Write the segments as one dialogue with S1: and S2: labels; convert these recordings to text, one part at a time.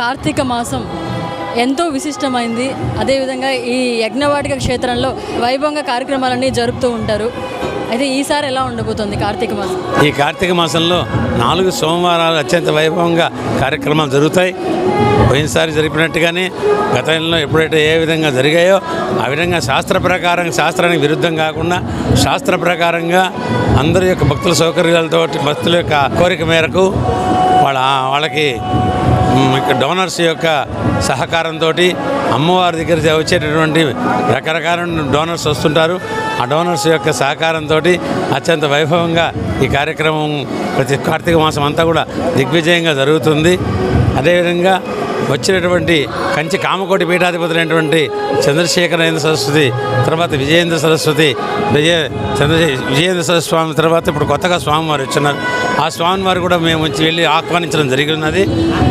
S1: కార్తీక మాసం ఎంతో విశిష్టమైంది. అదేవిధంగా ఈ యజ్ఞవాటిక క్షేత్రంలో వైభవంగా కార్యక్రమాలన్నీ జరుపుతూ ఉంటారు. అయితే ఈసారి ఎలా ఉండబోతుంది కార్తీక మాసం?
S2: ఈ కార్తీక మాసంలో నాలుగు సోమవారాలు అత్యంత వైభవంగా కార్యక్రమాలు జరుగుతాయి. పోయినసారి జరిపినట్టుగానే గతంలో ఎప్పుడైతే ఏ విధంగా జరిగాయో ఆ విధంగా శాస్త్ర ప్రకారం శాస్త్రానికి విరుద్ధం కాకుండా శాస్త్ర ప్రకారంగా అందరి యొక్క భక్తుల సౌకర్యాలతో భక్తుల యొక్క కోరిక మేరకు వాళ్ళ వాళ్ళకి డోనర్స్ యొక్క సహకారంతో అమ్మవారి దగ్గర వచ్చేటటువంటి రకరకాల డోనర్స్ వస్తుంటారు. ఆ డోనర్స్ యొక్క సహకారంతో అత్యంత వైభవంగా ఈ కార్యక్రమం ప్రతి కార్తీక మాసం అంతా కూడా దిగ్విజయంగా జరుగుతుంది. అదేవిధంగా వచ్చినటువంటి కంచి కామకోటి పీఠాధిపతులైనటువంటి చంద్రశేఖరేంద్ర సరస్వతి తర్వాత విజయేంద్ర సరస్వతి విజయ చంద్ర విజయేంద్ర సరస్వతి స్వామి తర్వాత ఇప్పుడు కొత్తగా స్వామివారు వచ్చినారు. ఆ స్వామివారు కూడా మేము వచ్చి వెళ్ళి ఆహ్వానించడం జరిగినది.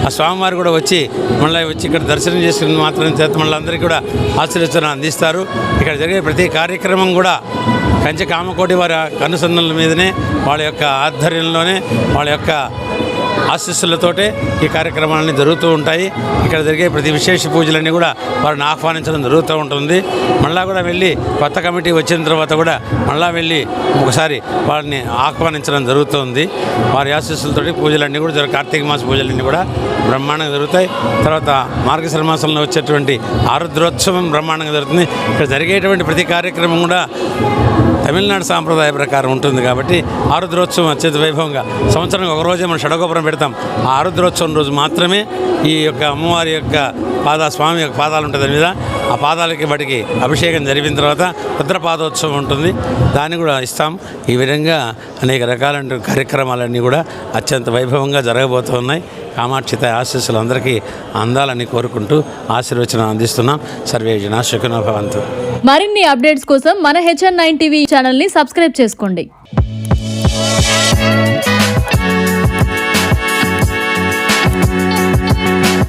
S2: ఆ స్వామివారు కూడా వచ్చి మళ్ళీ వచ్చి ఇక్కడ దర్శనం చేసుకుని మాత్రం చేత మళ్ళీ అందరికీ కూడా ఆశీర్వచనం అందిస్తారు. ఇక్కడ జరిగే ప్రతి కార్యక్రమం కూడా కంచి కామకోటి వారి కనుసన్నల మీదనే వాళ్ళ యొక్క ఆధ్వర్యంలోనే వాళ్ళ యొక్క ఆశీస్సులతోటే ఈ కార్యక్రమాలన్నీ జరుగుతూ ఉంటాయి. ఇక్కడ జరిగే ప్రతి విశేష పూజలన్నీ కూడా వారిని ఆహ్వానించడం జరుగుతూ ఉంటుంది. మళ్ళా కూడా వెళ్ళి కొత్త కమిటీ వచ్చిన తర్వాత కూడా మళ్ళా వెళ్ళి ఒకసారి వారిని ఆహ్వానించడం జరుగుతుంది. వారి ఆశీస్సులతోటి పూజలన్నీ కూడా జరుగు కార్తీక మాస పూజలన్నీ కూడా బ్రహ్మాండంగా జరుగుతాయి. తర్వాత మార్గశిర మాసంలో వచ్చేటువంటి ఆరుద్రోత్సవం బ్రహ్మాండంగా జరుగుతుంది. ఇక్కడ జరిగేటువంటి ప్రతి కార్యక్రమం కూడా తమిళనాడు సాంప్రదాయ ప్రకారం ఉంటుంది కాబట్టి ఆరుద్రోత్సవం అత్యంత వైభవంగా సంవత్సరానికి ఒక రోజే మనం షడగోపురం పెడతాం. ఆ ఆరుద్రోత్సవం రోజు మాత్రమే ఈ యొక్క అమ్మవారి యొక్క పాద స్వామి యొక్క పాదాలు ఉంటుంది మీద. ఆ పాదాలకి వాటికి అభిషేకం జరిపిన తర్వాత రుద్రపాదోత్సవం ఉంటుంది. దాన్ని కూడా ఇస్తాం. ఈ విధంగా అనేక రకాల కార్యక్రమాలన్నీ కూడా అత్యంత వైభవంగా జరగబోతున్నాయి కామాక్షిత ఆశీస్సులు అందరికీ అందాలని కోరుకుంటూ ఆశీర్వచనం అందిస్తున్నాం. సర్వే జనా సుఖినో
S3: మరిన్ని అప్డేట్స్ కోసం మన హెచ్ఎన్ నైన్ టీవీ ఛానల్ని సబ్స్క్రైబ్ చేసుకోండి.